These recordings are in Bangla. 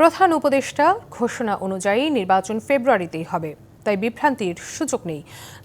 প্রধান উপদেষ্টা ঘোষণা অনুযায়ী নির্বাচন ফেব্রুয়ারিতেই হবে। তাই বিভ্রান্তির সুযোগ নেই।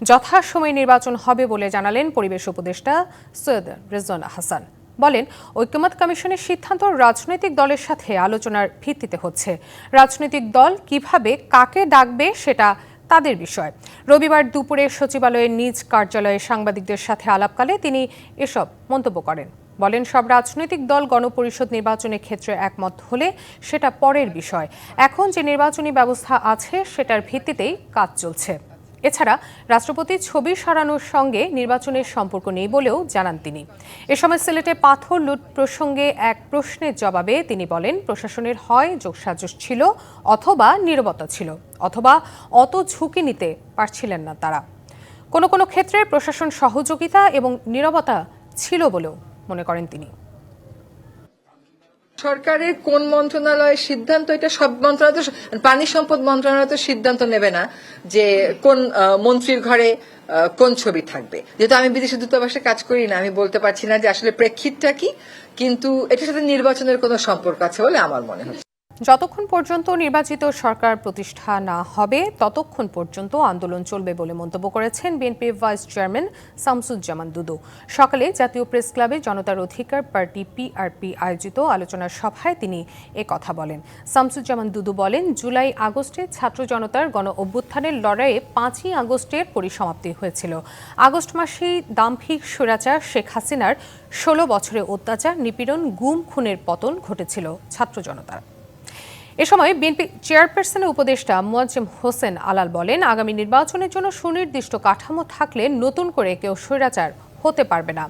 যথাসময়ে নির্বাচন হবে বলে জানালেন পরিবেশ উপদেষ্টা সৈয়দ রেজওয়ান হাসান। বলেন, ঐক্যমত কমিশনের সিদ্ধান্ত রাজনৈতিক দলের সাথে আলোচনার ভিত্তিতে হচ্ছে। রাজনৈতিক দল কীভাবে কাকে ডাকবে সেটা তাদের বিষয়। রবিবার দুপুরে সচিবালয়ের নিজ কার্যালয়ে সাংবাদিকদের সাথে আলাপকালে তিনি এসব মন্তব্য করেন। বলেন, সব রাজনৈতিক দল গণপরিষদ নির্বাচনের ক্ষেত্রে একমত হলে সেটা পরের বিষয়। এখন যে নির্বাচনী ব্যবস্থা আছে, সেটার ভিত্তিতেই কাজ চলছে। এছাড়া রাষ্ট্রপতির ছবি সরানোর সঙ্গে নির্বাচনের সম্পর্ক নেই বলেও জানান তিনি। এ সময় সিলেটে পাথর লুট প্রসঙ্গে এক প্রশ্নের জবাবে তিনি বলেন, প্রশাসনের হয় যোগসাজস ছিল অথবা নীরবতা ছিল, অথবা অত ঝুঁকি নিতে পারছিলেন না তারা। কোনো কোনো ক্ষেত্রে প্রশাসন সহযোগিতা এবং নীরবতা ছিল বলেও মনে করেন তিনি। সরকারের কোন মন্ত্রণালয়ের সিদ্ধান্ত, এটা সব মন্ত্রণালয় পানি সম্পদ মন্ত্রণালয় তো সিদ্ধান্ত নেবে না যে কোন মন্ত্রীর ঘরে কোন ছবি থাকবে। যেহেতু আমি বিদেশি দূতাবাসে কাজ করি না, আমি বলতে পারছি না যে আসলে প্রেক্ষিতটা কি, কিন্তু এটার সাথে নির্বাচনের কোনো সম্পর্ক আছে বলে আমার মনে হয় যতক্ষণ পর্যন্ত নির্বাচিত সরকার প্রতিষ্ঠা না হবে, ততক্ষণ পর্যন্ত আন্দোলন চলবে বলে মন্তব্য করেছেন BNP vice chairman Shamsuzzaman Dudu. সকালে জাতীয় প্রেস ক্লাবে জনতার অধিকার পার্টি পিআরপি আয়োজিত আলোচনা সভায় তিনি এ কথা বলেন। শামসুজ্জামান দুদু বলেন, জুলাই আগস্টে ছাত্র জনতার গণ অভ্যুত্থানের লড়াইয়ে পাঁচই আগস্টের পরিসমাপ্তি হয়েছিল। আগস্ট মাসেই দাম্ভিক স্বৈরাচার শেখ হাসিনার ষোলো বছরের অত্যাচার নিপীড়ন, গুম, খুনের পতন ঘটেছিল ছাত্র জনতার। এ সময় বিএনপি চেয়ারপারসনের উপদেষ্টা মুয়াজ্জেম হোসেন আলাল বলেন, আগামী নির্বাচনের জন্য সুনির্দিষ্ট কাঠামো থাকলে নতুন করে কেউ স্বৈরাচার হতে পারবে না।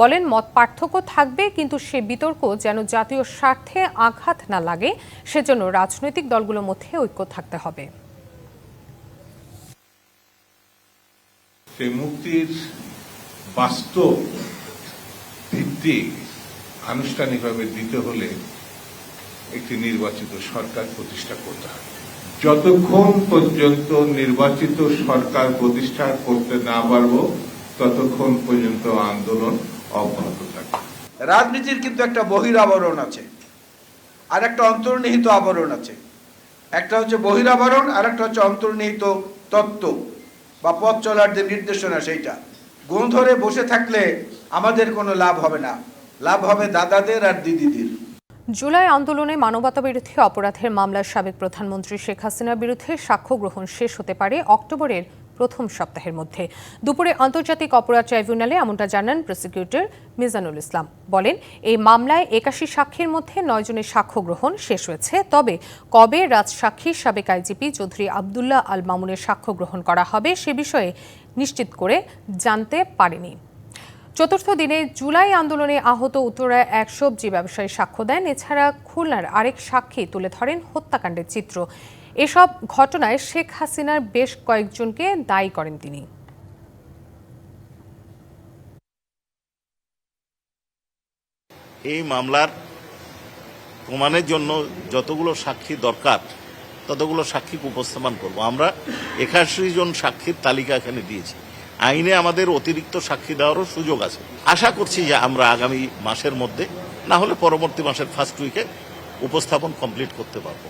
বলেন, মত পার্থক্য থাকবে, কিন্তু সে বিতর্ক যেন জাতীয় স্বার্থে আঘাত না লাগে, সেজন্য রাজনৈতিক দলগুলোর মধ্যে ঐক্য থাকতে হবে। সেই মুক্তির বাস্তব ভিত্তি আনুষ্ঠানিকভাবে দিতে হলে একটি নির্বাচিত সরকার প্রতিষ্ঠা করতে হবে। যতক্ষণ পর্যন্ত নির্বাচিত সরকার প্রতিষ্ঠা করতে না পারব, ততক্ষণ পর্যন্ত আন্দোলন অব্যাহত থাকবে। রাজনীতির কিন্তু একটা বহিরাবরণ আছে, আর একটা অন্তর্নিহিত আবরণ আছে। একটা হচ্ছে বহিরাবরণ, আর একটা হচ্ছে অন্তর্নিহিত তত্ত্ব বা পথ চলার যে নির্দেশনা সেইটা। গুণ ধরে বসে থাকলে আমাদের কোনো লাভ হবে না। লাভ হবে দাদাদের আর দিদিদের। জুলাই আন্দোলনে মানবতাবিরোধী অপরাধের মামলার সাবেক প্রধানমন্ত্রী শেখ হাসিনার বিরুদ্ধে সাক্ষ্য গ্রহণ শেষ হতে পারে অক্টোবরের প্রথম সপ্তাহের মধ্যে। দুপুরে আন্তর্জাতিক অপরাধ ট্রাইব্যুনালে এমনটা জানান প্রসিকিউটর মিজানুল ইসলাম। বলেন, এই মামলায় একাশি সাক্ষীর মধ্যে নয় জনের সাক্ষ্য গ্রহণ শেষ হয়েছে। তবে কবে রাজসাক্ষী সাবেক আইজিপি চৌধুরী আবদুল্লাহ আল মামুনের সাক্ষ্য গ্রহণ করা হবে সে বিষয়ে নিশ্চিত করে জানতে পারেনি। চতুর্থ দিনে জুলাই আন্দোলনে আহত উত্তরায় এক সবজি ব্যবসায়ী সাক্ষ্য দেন। এছাড়া খুলনার আরেক সাক্ষী তুলে ধরেন হত্যাকাণ্ডের চিত্র। এসব ঘটনায় শেখ হাসিনার বেশ কয়েকজনকে দায়ী করেন তিনি। এই মামলার প্রমাণের জন্য যতগুলো সাক্ষী দরকার, ততগুলো সাক্ষী উপস্থাপন করব। আমরা একাশি জন সাক্ষীর তালিকা এখানে দিয়েছি। আইনে আমাদের অতিরিক্ত সাক্ষী দেওয়ারও সুযোগ আছে। আশা করছি যে আমরা আগামী মাসের মধ্যে, না হলে পরবর্তী মাসের ফার্স্ট উইকে উপস্থাপন কমপ্লিট করতে পারব।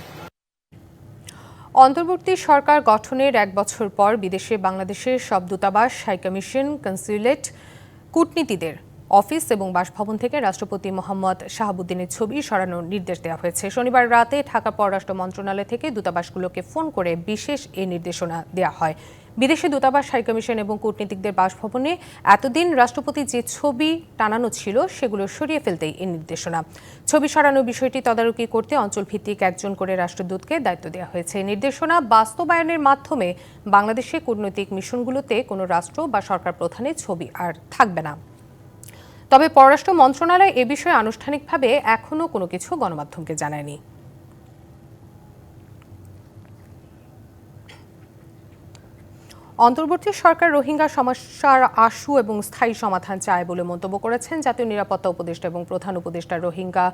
অন্তর্বর্তী সরকার গঠনের এক বছর পর বিদেশে বাংলাদেশের সব দূতাবাস হাইকমিশন কনসুলেট, কূটনীতিদের অফিস এবং বাসভবন থেকে রাষ্ট্রপতি মোহাম্মদ শাহাবুদ্দিনের ছবি সরানোর নির্দেশ দেওয়া হয়েছে। শনিবার রাতে ঢাকা পররাষ্ট্র মন্ত্রণালয় থেকে দূতাবাসগুলোকে ফোন করে বিশেষ এই নির্দেশনা দেওয়া হয়। বিদেশি দূতাবাস হাইকমিশন এবং কূটনীতিকদের বাসভবনে এতদিন রাষ্ট্রপতি যে ছবি টানানো ছিল, সেগুলো সরিয়ে ফেলতেই এই নির্দেশনা। ছবি সরানোর বিষয়টি তদারকি করতে অঞ্চলভিত্তিক একজন করে রাষ্ট্রদূতকে দায়িত্ব দেওয়া হয়েছে। নির্দেশনা বাস্তবায়নের মাধ্যমে বাংলাদেশে কূটনৈতিক মিশনগুলোতে কোনো রাষ্ট্র বা সরকার প্রধানের ছবি আর থাকবে না। তবে পররাষ্ট্র মন্ত্রণালয় এ বিষয়ে আনুষ্ঠানিকভাবে এখনও কোনো কিছু গণমাধ্যমকে জানায়নি। অন্তর্বর্তী সরকার রোহিঙ্গা সমস্যার আশু এবং স্থায়ী সমাধান চায় বলে মন্তব্য করেছেন জাতীয় নিরাপত্তা উপদেষ্টা এবং প্রধান উপদেষ্টা রোহিঙ্গা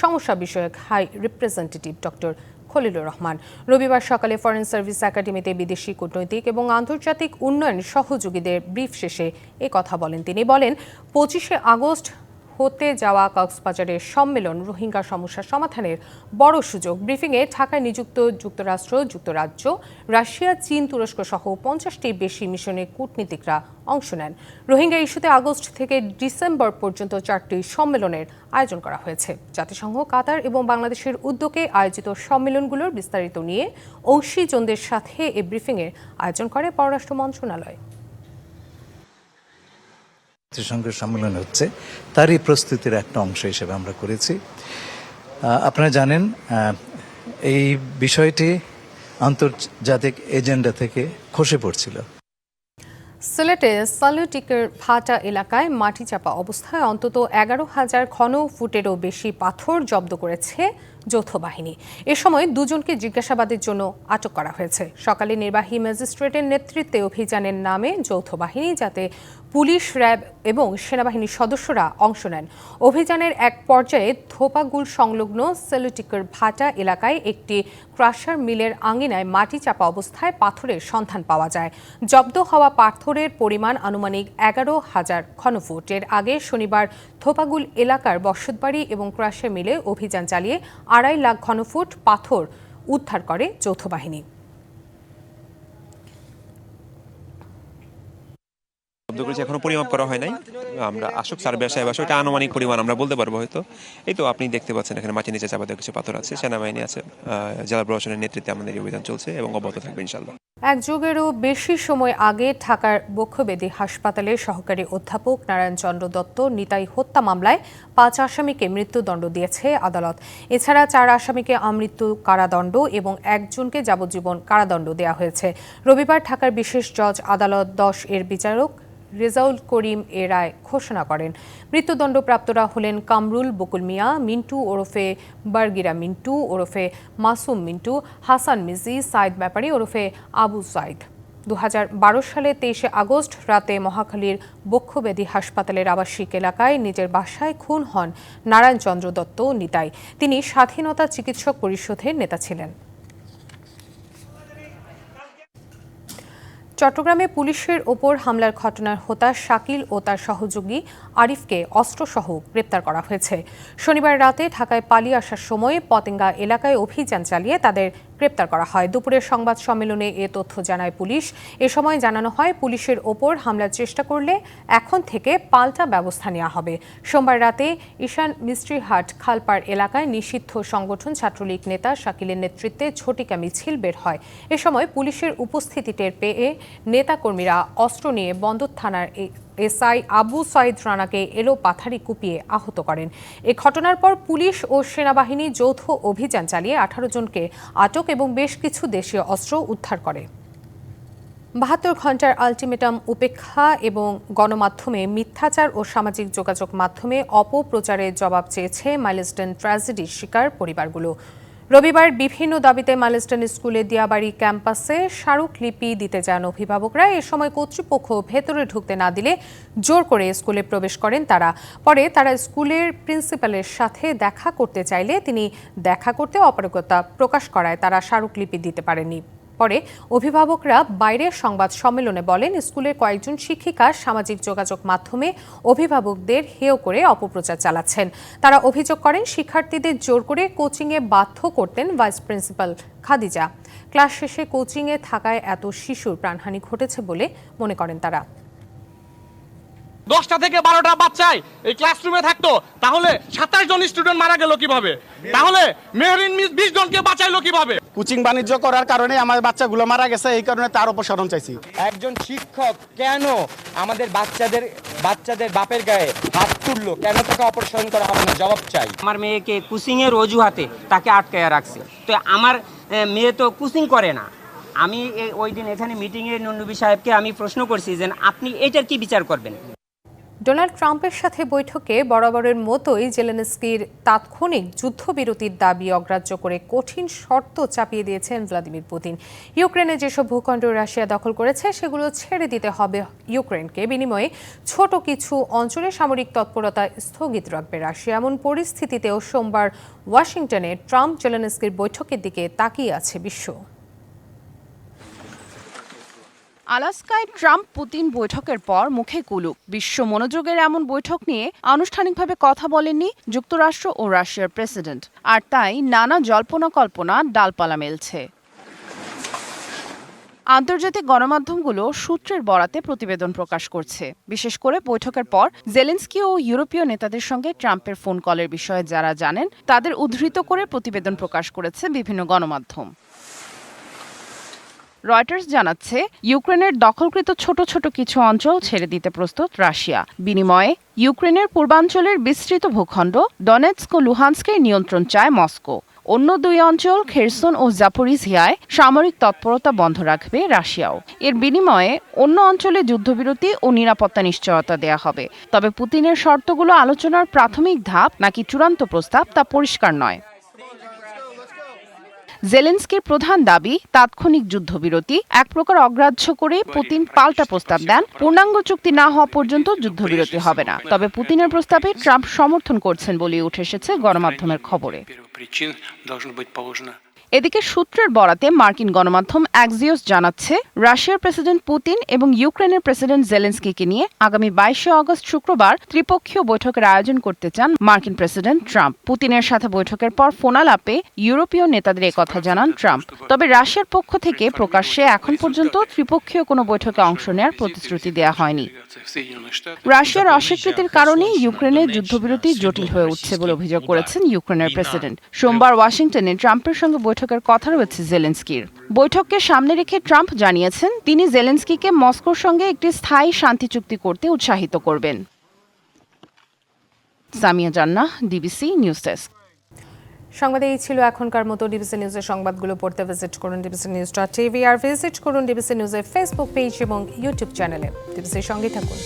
সমস্যা বিষয়ক high representative doctor Khalilur Rahman. রবিবার সকালে ফরেন সার্ভিস একাডেমিতে বিদেশি কূটনৈতিক এবং আন্তর্জাতিক উন্নয়ন সহযোগীদের ব্রিফ শেষে কথা বলেন তিনি। বলেন, পঁচিশে আগস্ট হতে যাওয়া কক্সবাজারের সম্মেলন রোহিঙ্গা সমস্যা সমাধানের বড় সুযোগ। ব্রিফিংয়ে ঢাকায় নিযুক্ত যুক্তরাষ্ট্র, যুক্তরাজ্য, রাশিয়া, চীন তুরস্ক সহ পঞ্চাশটি বেশি মিশনে কূটনীতিকরা অংশ নেন। রোহিঙ্গা ইস্যুতে আগস্ট থেকে ডিসেম্বর পর্যন্ত চারটি সম্মেলনের আয়োজন করা হয়েছে। জাতিসংঘ, কাতার এবং বাংলাদেশের উদ্যোগে আয়োজিত সম্মেলনগুলোর বিস্তারিত নিয়ে অংশীজনদের সাথে এ ব্রিফিংয়ের আয়োজন করে পররাষ্ট্র মন্ত্রণালয়। জাতিসংঘের সম্মেলন হচ্ছে, তারই প্রস্তুতির একটা অংশ হিসেবে আমরা করেছি। আপনারা জানেন এই বিষয়টি আন্তর্জাতিক এজেন্ডা থেকে খসে পড়ছিল। সিলেটে সালুটিকের ভাটা এলাকায় মাটি চাপা অবস্থায় অন্তত এগারো হাজার ঘন ফুটেরও বেশি পাথর জব্দ করেছে যৌথ বাহিনী। এ সময় দুজনকে জিজ্ঞাসাবাদের জন্য আটক করা হয়েছে। সকালে নির্বাহী ম্যাজিস্ট্রেটের নেতৃত্বে অভিযানের নামে যৌথ বাহিনী যাতে পুলিশ, র্যাব এবং সেনাবাহিনীর সদস্যরা অংশ নেন। অভিযানের এক পর্যায়ে থোপাগুল সংলগ্ন সেলুটিকের ভাটা এলাকায় একটি ক্রাশার মিলের আঙিনায় মাটি চাপা অবস্থায় পাথরের সন্ধান পাওয়া যায়। জব্দ হওয়া পাথরের পরিমাণ আনুমানিক এগারো হাজার ঘনফুট। এর আগে শনিবার থোপাগুল এলাকার বসতবাড়ি এবং ক্রাশার মিলে অভিযান চালিয়ে আড়াই লাখ ঘনফুট পাথর উদ্ধার করে যৌথ বাহিনী। শব্দ করেছে, এখনও পরিমাপ করা হয় নাই। আমরা আসুক, সার্ভে সাহেব আসুক, এটা আনুমানিক পরিমাণ, আমরা বলতে পারব হয়তো। এই তো আপনি দেখতে পাচ্ছেন, এখানে মাটির নিচে চাপা কিছু পাথর আছে। সেনাবাহিনী আছে জেলা প্রশাসনের নেতৃত্বে আমাদের অভিযান চলছে এবং অব্যাহত থাকবে ইনশাল্লাহ এক যুগেরও বেশি সময় আগে ঢাকার বক্ষবেদী হাসপাতালে সহকারী অধ্যাপক নারায়ণ চন্দ্র দত্ত নিতাই হত্যা মামলায় পাঁচ আসামিকে মৃত্যুদণ্ড দিয়েছে আদালত। এছাড়া চার আসামিকে আমৃত্যু কারাদণ্ড এবং একজনকে যাবজ্জীবন কারাদণ্ড দেওয়া হয়েছে। রবিবার ঢাকার বিশেষ জজ আদালত দশ এর বিচারক রেজাউল করিম এ রায় ঘোষণা করেন। মৃত্যুদণ্ডপ্রাপ্তরা হলেন কামরুল, বকুল মিয়া, মিন্টু ওরফে বার্গিরা মিন্টু, ওরফে মাসুম মিন্টু, হাসান মিজি সাইদ ব্যাপারী, ওরফে আবু সাইদ। দু হাজার বারো সালে তেইশে আগস্ট রাতে মহাখালীর বক্ষব্যাধি হাসপাতালের আবাসিক এলাকায় নিজের বাসায় খুন হন নারায়ণচন্দ্র দত্ত নিতাই। তিনি স্বাধীনতা চিকিৎসক পরিষদের নেতা ছিলেন। চট্টগ্রামে পুলিশের ওপর হামলার ঘটনার হোতা শাকিল ও তার সহযোগী আরিফকে অস্ত্রসহ গ্রেপ্তার করা হয়েছে। শনিবার রাতে ঢাকায় পালিয়ে আসার সময় পতেঙ্গা এলাকায় অভিযান চালিয়ে তাদের গ্রেপ্তার করা হয়। দুপুরের সংবাদ সম্মেলনে এ তথ্য জানায় পুলিশ। এ সময় জানানো হয়, পুলিশের ওপর হামলার চেষ্টা করলে এখন থেকে পাল্টা ব্যবস্থা নেওয়া হবে। সোমবার রাতে ঈশান মিস্ত্রিহাট খালপাড় এলাকায় নিষিদ্ধ সংগঠন ছাত্রলীগ নেতা শাকিলের নেতৃত্বে ঝটিকা মিছিল বের হয়। এ সময় পুলিশের উপস্থিতি টের পেয়ে নেতাকর্মীরা অস্ত্র নিয়ে বন্দর থানার এসআই আবু সাইদ রানাকে এলো পাথারি কুপিয়ে আহত করেন। এ ঘটনার পর পুলিশ ও সেনাবাহিনী যৌথ অভিযান চালিয়ে আঠারো জনকে আটক এবং বেশ কিছু দেশীয় অস্ত্র উদ্ধার করে। বাহাত্তর ঘণ্টার আলটিমেটাম উপেক্ষা এবং গণমাধ্যমে মিথ্যাচার ও সামাজিক যোগাযোগ মাধ্যমে অপপ্রচারের জবাব চেয়েছে মাইলস্টন ট্র্যাজেডির শিকার পরিবারগুলো। রবিবার বিভিন্ন দাবিতে মালেস্টন স্কুলে দিয়াবাড়ি ক্যাম্পাসে স্মারকলিপি দিতে যান অভিভাবকরা। এ সময় কর্তৃপক্ষ ভেতরে ঢুকতে না দিলে জোর করে স্কুলে প্রবেশ করেন তারা। পরে তারা স্কুলের প্রিন্সিপালের সাথে দেখা করতে চাইলে তিনি দেখা করতে অপারগতা প্রকাশ করায় তারা স্মারকলিপি দিতে পারেননি। পরে অভিভাবকরা বাইরের সংবাদ সম্মেলনে বলেন, স্কুলের কয়েকজন শিক্ষিকা সামাজিক যোগাযোগ মাধ্যমে অভিভাবকদের হেয় করে অপপ্রচার চালাচ্ছেন। তারা অভিযোগ করেন, শিক্ষার্থীদের জোর করে কোচিংয়ে বাধ্য করতেন ভাইস প্রিন্সিপাল খাদিজা। ক্লাস শেষে কোচিংয়ে থাকায় এত শিশুর প্রাণহানি ঘটেছে বলে মনে করেন তারা। দশটা থেকে বারোটা বাচ্চাই এই ক্লাসরুমে থাকতো। তাহলে সাতাশ জন স্টুডেন্ট মারা গেল কীভাবে? তাহলে মেহরিন মিস বিশ জনকে বাঁচাইলো কীভাবে? কোচিং বাণিজ্য করার কারণে আমার বাচ্চাগুলো মারা গেছে এই কারণে তার অপসারণ চাইছি। একজন শিক্ষক কেন আমাদের বাচ্চাদের বাচ্চাদের বাপের গায়ে হাত তুললো? কেন তাকে অপসারণ করা হবে না? জবাব চাই। আমার মেয়েকে কুচিংয়ের অজুহাতে তাকে আটকায়া রাখছে। তো আমার মেয়ে তো কুচিং করে না। আমি ওই দিন এখানে মিটিংয়ে নন্নবী সাহেবকে আমি প্রশ্ন করছি যে আপনি এটার কি বিচার করবেন? ডোনাল্ড ট্রাম্পের সাথে বৈঠকে বরাবরের মতোই জেলেনস্কির তাৎক্ষণিক যুদ্ধবিরতির দাবি অগ্রাহ্য করে কঠিন শর্ত চাপিয়ে দিয়েছেন ভ্লাদিমির পুতিন। ইউক্রেনে যেসব ভূখণ্ড রাশিয়া দখল করেছে, সেগুলো ছেড়ে দিতে হবে ইউক্রেনকে। বিনিময়ে ছোট কিছু অঞ্চলে সামরিক তৎপরতা স্থগিত রাখবে রাশিয়া। এমন পরিস্থিতিতেও সোমবার ওয়াশিংটনে ট্রাম্প জেলেনস্কির বৈঠকের দিকে তাকিয়ে আছে বিশ্ব। আলাস্কায় ট্রাম্প পুতিন বৈঠকের পর মুখে কুলুক বিশ্ব মনোযোগের এমন বৈঠক নিয়ে আনুষ্ঠানিকভাবে কথা বলেননি যুক্তরাষ্ট্র ও রাশিয়ার প্রেসিডেন্ট। আর তাই নানা জল্পনা কল্পনা ডালপালা মেলছে। আন্তর্জাতিক গণমাধ্যমগুলো সূত্রের বরাতে প্রতিবেদন প্রকাশ করছে। বিশেষ করে বৈঠকের পর জেলেন্সকি ও ইউরোপীয় নেতাদের সঙ্গে ট্রাম্পের ফোন কলের বিষয়ে যারা জানেন, তাদের উদ্ধৃত করে প্রতিবেদন প্রকাশ করেছে বিভিন্ন গণমাধ্যম। রয়টার্স জানাচ্ছে, ইউক্রেনের দখলকৃত ছোট ছোট কিছু অঞ্চল ছেড়ে দিতে প্রস্তুত রাশিয়া। বিনিময়ে, ইউক্রেনের পূর্বাঞ্চলের বিস্তৃত ভূখণ্ড ডনেটস্ক ও লুহান্সকের নিয়ন্ত্রণ চায় মস্কো। অন্য দুই অঞ্চল, খেরসন ও জাপোরিজিয়ায় সামরিক তৎপরতা বন্ধ রাখবে রাশিয়াও। এর বিনিময়ে, অন্য অঞ্চলে যুদ্ধবিরতি ও নিরাপত্তা নিশ্চয়তা দেয়া হবে। তবে পুতিনের শর্তগুলো আলোচনার প্রাথমিক ধাপ নাকি চূড়ান্ত প্রস্তাব তা পরিষ্কার নয়। জেলেন্সকির প্রধান দাবি, তাৎক্ষণিক যুদ্ধবিরতি, এক প্রকার অগ্রাহ্য করে পুতিন পাল্টা প্রস্তাব দেন। পূর্ণাঙ্গ চুক্তি না হওয়া পর্যন্ত যুদ্ধবিরতি হবে না। তবে পুতিনের প্রস্তাবে ট্রাম্প সমর্থন করছেন বলে উঠে এসেছে গণমাধ্যমের খবরে। এদিকে সূত্রের বরাতে মার্কিন গণমাধ্যম অ্যাক্সিওস জানাচ্ছে, রাশিয়ার প্রেসিডেন্ট পুতিন এবং ইউক্রেনের প্রেসিডেন্ট জেলেন্সকিকে নিয়ে আগামী বাইশে অগস্ট শুক্রবার ত্রিপক্ষীয় বৈঠকের আয়োজন করতে চান মার্কিন প্রেসিডেন্ট ট্রাম্প। পুতিনের সাথে বৈঠকের পর ফোনালাপে ইউরোপীয় নেতাদের কথা জানান ট্রাম্প। তবে রাশিয়ার পক্ষ থেকে প্রকাশ্যে এখন পর্যন্ত ত্রিপক্ষীয় কোনো বৈঠকে অংশ নেওয়ার প্রতিশ্রুতি দেওয়া হয়নি। রাশিয়ার অস্বীকৃতির কারণে ইউক্রেনের যুদ্ধবিরতি জটিল হয়ে উঠছে বলে অভিযোগ করেছেন ইউক্রেনের প্রেসিডেন্ট। সোমবার ওয়াশিংটনে ট্রাম্পের সঙ্গে বৈঠকের কথা রয়েছে জেলেন্সকির। বৈঠককে সামনে রেখে ট্রাম্প জানিয়েছেন, তিনি জেলেন্সকিকে মস্কোর সঙ্গে একটি স্থায়ী শান্তি চুক্তি করতে উৎসাহিত করবেন। সামিয়া জান্নাহ ডিবিসি নিউজ ডেস্ক সংবাদে এই ছিল এখনকার মতো ডিবিসি নিউজের সংবাদগুলো পড়তে ভিজিট করুন ডিবিসি নিউজ ডট টিভি আর ভিজিট করুন ডিবিসি নিউজের ফেসবুক পেজ এবং ইউটিউব চ্যানেলে ডিবিসির সঙ্গে থাকুন।